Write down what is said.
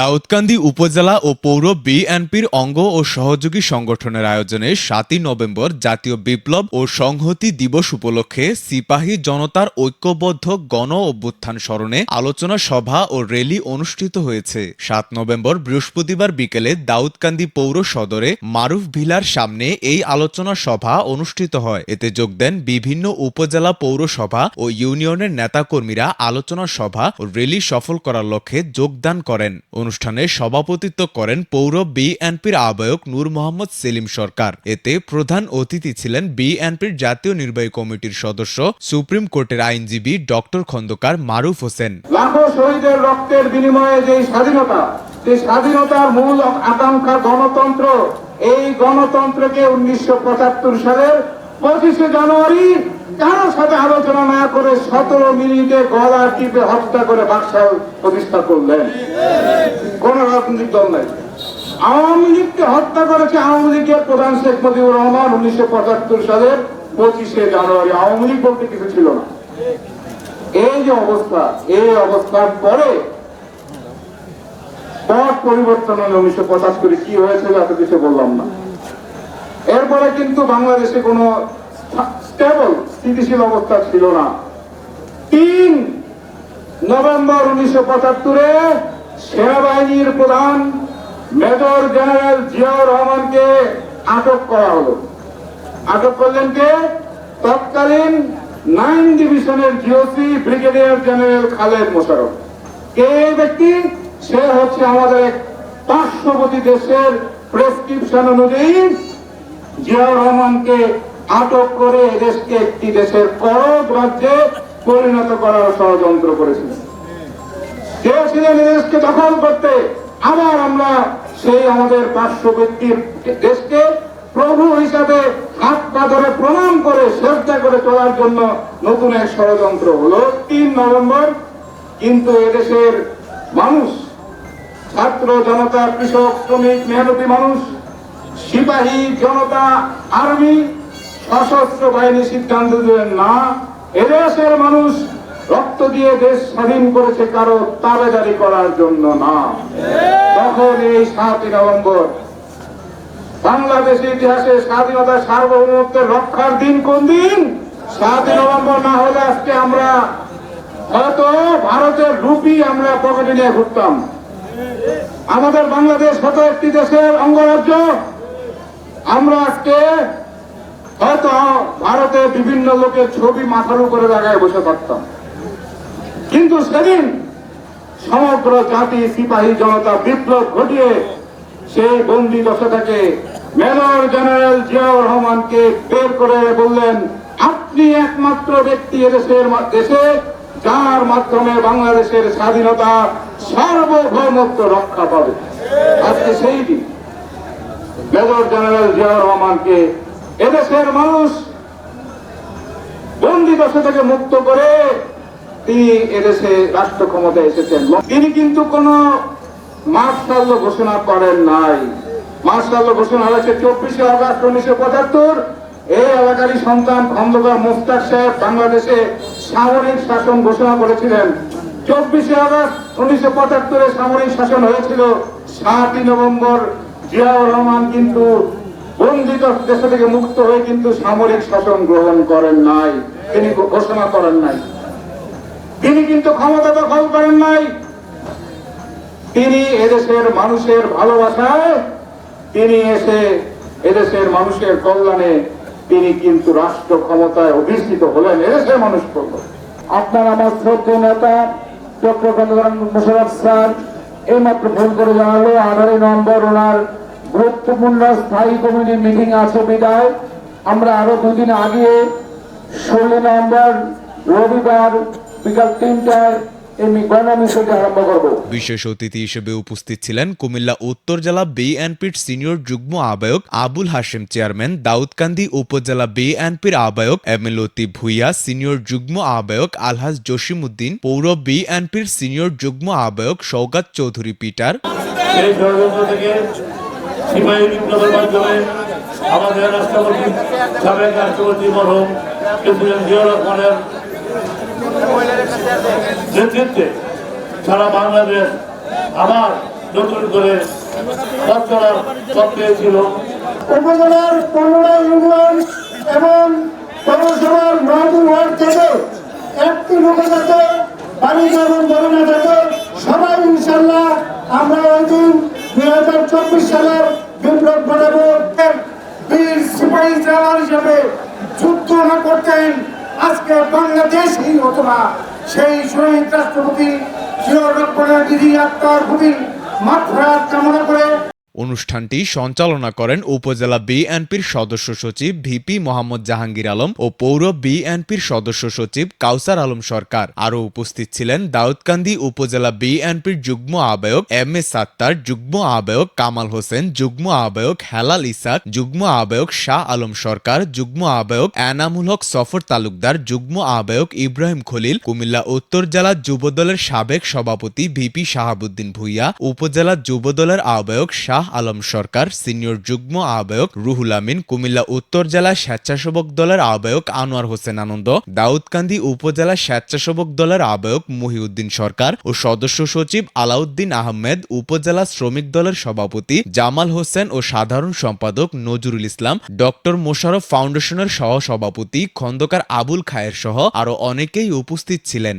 দাউদকান্দি উপজেলা ও পৌর বিএনপির অঙ্গ ও সহযোগী সংগঠনের আয়োজনে সাতই নভেম্বর জাতীয় বিপ্লব ও সংহতি দিবস উপলক্ষে সিপাহী জনতার ঐক্যবদ্ধ গণ অভ্যুত্থান স্মরণে আলোচনা সভা ও র্যালি অনুষ্ঠিত হয়েছে। সাত নভেম্বর বৃহস্পতিবার বিকেলে দাউদকান্দি পৌর সদরে মারুফ ভিলার সামনে এই আলোচনা সভা অনুষ্ঠিত হয়। এতে যোগ দেন বিভিন্ন উপজেলা পৌরসভা ও ইউনিয়নের নেতাকর্মীরা আলোচনা সভা ও র্যালি সফল করার লক্ষ্যে যোগদান করেন। অনুষ্ঠানে সভাপতিত্ব করেন পৌর বিএনপির আহ্বায়ক নূর মোহাম্মদ সেলিম সরকার। এতে প্রধান অতিথি ছিলেন বিএনপির জাতীয় নির্বাহী কমিটির সদস্য, সুপ্রিম কোর্টের আইনজীবী ডক্টর খন্দকার মারুফ হোসেন। লাখো শহীদের রক্তের বিনিময়ে যে স্বাধীনতা, সেই স্বাধীনতার মূল আকাঙ্ক্ষা গণতন্ত্র, এই গণতন্ত্রকে উনিশশো পঁচাত্তর সালের পঁচিশে জানুয়ারি কারোর সাথে আলোচনা না করে সতেরো মিনিটে গলা টিপে হত্যা করে বাকশাল প্রতিষ্ঠা করলেন। কোন রাজনৈতিক দল নাই। আওয়ামী লীগকে হত্যা করেছে আওয়ামী লীগের প্রধান শেখ মুজিবুর রহমান উনিশশো পঁচাত্তর সালের পঁচিশে জানুয়ারি। আওয়ামী লীগ বলতে কিছু ছিল না। এই যে অবস্থা, এই অবস্থার পরে পথ পরিবর্তন হলে উনিশশো পঁচাত্তরে কি হয়েছিল এত কিছু বললাম না। এরপরে কিন্তু বাংলাদেশে কোনো স্টেবল স্থিতিশীল অবস্থা ছিল না। তিন নভেম্বর উনিশশো পঁচাত্তরে সেনাবাহিনীর প্রধান মেজর জেনারেল জিয়াউর রহমানকে আটক করা হলো। আটক করলেন কে? তৎকালীন নাইন ডিভিশনের GOC brigadier general Khaled Mosharraf কে ব্যক্তি? সে হচ্ছে আমাদের এক পার্শ্ববর্তী দেশের প্রেসক্রিপশন অনুযায়ী জিয়াউর রহমানকে আটক করে এদেশকে একটি দেশের করদ রাজ্যে পরিণত করার ষড়যন্ত্র করেছিলেন। চেয়েছিলেন এদেশকে দখল করতে আবার আমরা সেই আমাদের পার্শ্ববর্তীর দেশকে প্রভু হিসাবে হাত পা ধরে প্রণাম করে শ্রদ্ধা করে চলার জন্য নতুন এক ষড়যন্ত্র হলো। তিন নভেম্বর, কিন্তু এদেশের মানুষ, ছাত্র জনতা, কৃষক, শ্রমিক, মেহনতি মানুষ, সিপাহী জনতা, আর্মি সশস্ত্র বাহিনী সিদ্ধান্ত দিলেন না। এদেশের মানুষ রক্ত দিয়ে দেশ স্বাধীন করেছে কারও তাবেদারি করার জন্য না। তখন এই সাতই নভেম্বর বাংলাদেশের ইতিহাসে স্বাধীনতা সার্বভৌমত্বের রক্ষার দিন কোন দিন? সাতই নভেম্বর না হলে আজকে আমরা হয়তো ভারতের রুপি আমরা পকেটে নিয়ে ঘুরতাম। আমাদের বাংলাদেশ হতো একটি দেশের অঙ্গরাজ্য। আমরা আজকে হয়তো ভারতে বিভিন্ন লোকের ছবি মাথার উপরে জায়গায় বসে থাকতাম। কিন্তু সেদিন সমগ্র জাতি, সিপাহী জনতা বিপ্লব ঘটিয়ে সেই বন্দি দশাটাকে মেজর জেনারেল জিয়াউর রহমানকে বের করে বললেন, আপনি একমাত্র ব্যক্তি এদেশের দেশে যার মাধ্যমে বাংলাদেশের স্বাধীনতা সার্বভৌমত্ব রক্ষা পাবে। আজকে সেই দিন মেজর জেনারেল জিয়াউর রহমানকে এদেশের মানুষ বন্দি দশা থেকে মুক্ত করে তিনি এদেশে রাষ্ট্র ক্ষমতায় এসেছেন। তিনি কিন্তু কোন মার্শাল ঘোষণা করেন নাই। মার্শাল ঘোষণা হয়েছে চব্বিশে আগস্ট উনিশশো পঁচাত্তর। এই এলাকারই সন্তান খন্দকার মুস্তাক সাহেব বাংলাদেশে সামরিক শাসন ঘোষণা করেছিলেন। চব্বিশে আগস্ট উনিশশো পঁচাত্তরে সামরিক শাসন হয়েছিল। সাতই নভেম্বর জিয়াউর রহমান কিন্তু বন্দিত দেশ থেকে মুক্ত হয়ে কিন্তু সামরিক শাসন গ্রহণ করেন নাই। তিনি ঘোষণা করেন নাই। তিনি কিন্তু ক্ষমতা দখল করেন নাই। তিনি এদেশের মানুষের ভালোবাসায়, তিনি এসে এদেশের মানুষের কল্যাণে তিনি কিন্তু রাষ্ট্র ক্ষমতায় অধিষ্ঠিত হলেন। এদেশের মানুষ করল আপনার আমার শ্রদ্ধেয় নেতা চক্রকান্ত মোশারফ স্যার, এইমাত্র ফোন করে জানালো আঠারোই নভেম্বর ওনার গুরুত্বপূর্ণ স্থায়ী কমিটির মিটিং আছে বিদায়। আমরা আরও দুদিন আগে ষোলো নভেম্বর রবিবার বিকাল তিনটায় এই গণমিশনটি আরম্ভ করব। বিশেষ অতিথি হিসেবে উপস্থিত ছিলেন কুমিল্লা উত্তর জেলা বিএনপির সিনিয়র যুগ্ম আহ্বায়ক আবুল হাশেম চেয়ারম্যান দাউদকান্দি উপজেলা বিএনপির আহ্বায়ক এম এল ভুইয়া সিনিয়র যুগ্ম আহ্বায়ক আলহাজ জসিমউদ্দিন পৌর বিএনপির সিনিয়র যুগ্ম আহ্বায়ক সৌগাত চৌধুরী পিটার। সিপাহী বিপ্লবের মাধ্যমে আমাদের রাষ্ট্রপতি সাবেক রাষ্ট্রপতি মরহম প্রেসিডেন্ট জিয়াউর রহমানের নেতৃত্বে সারা বাংলাদেশ আবার নতুন করে পথ চলার পথ পেয়েছিল। উপজেলার পনেরো ইউনিয়ন এবং পৌরসভার নয়টি ওয়ার্ড থেকে একটি লোকে যাতে বাণিজ্য এবং যাতে সবাই ইনশাল্লাহ আমরা ওই দিন দুই হাজার চব্বিশ সালের বিপ্লব বানাবো বীর সিপাহী জওয়ান হিসেবে যুদ্ধ না করতেন আজকে বাংলাদেশই হতো না সেই শহীদ রাষ্ট্রপতি জিয়া রহমানের দিদি আত্মার প্রতি মাফরাত কামনা করে অনুষ্ঠানটি সঞ্চালনা করেন উপজেলা বিএনপির সদস্য সচিব ভিপি মোহাম্মদ জাহাঙ্গীর আলম ও পৌর বিএনপির সদস্য সচিব কাউসার আলম সরকার। আরও উপস্থিত ছিলেন দাউদকান্দি উপজেলা বিএনপির যুগ্ম আহ্বায়ক এম এ সাত্তার, যুগ্ম আহ্বায়ক কামাল হোসেন, যুগ্ম আহ্বায়ক হেলাল ইসাক, যুগ্ম আহ্বায়ক শাহ আলম সরকার, যুগ্ম আহ্বায়ক এনামুল হক সফর তালুকদার, যুগ্ম আহ্বায়ক ইব্রাহিম খলিল, কুমিল্লা উত্তর জেলা যুবদলের সাবেক সভাপতি ভিপি শাহাবুদ্দিন ভুইয়া, উপজেলা যুবদলের আহ্বায়ক শাহ আলম সরকার, সিনিয়র যুগ্ম আহ্বায়ক রুহুল আমিন, কুমিল্লা উত্তর জেলা স্বেচ্ছাসেবক দলের আহ্বায়ক আনোয়ার হোসেন আনন্দ, দাউদকান্দি উপজেলা স্বেচ্ছাসেবক দলের আহ্বায়ক মহিউদ্দিন সরকার ও সদস্য সচিব আলাউদ্দিন আহমেদ, উপজেলা শ্রমিক দলের সভাপতি জামাল হোসেন ও সাধারণ সম্পাদক নজরুল ইসলাম, ডক্টর মোশারফ ফাউন্ডেশনের সহ সভাপতি খন্দকার আবুল খায়ের সহ আরও অনেকেই উপস্থিত ছিলেন।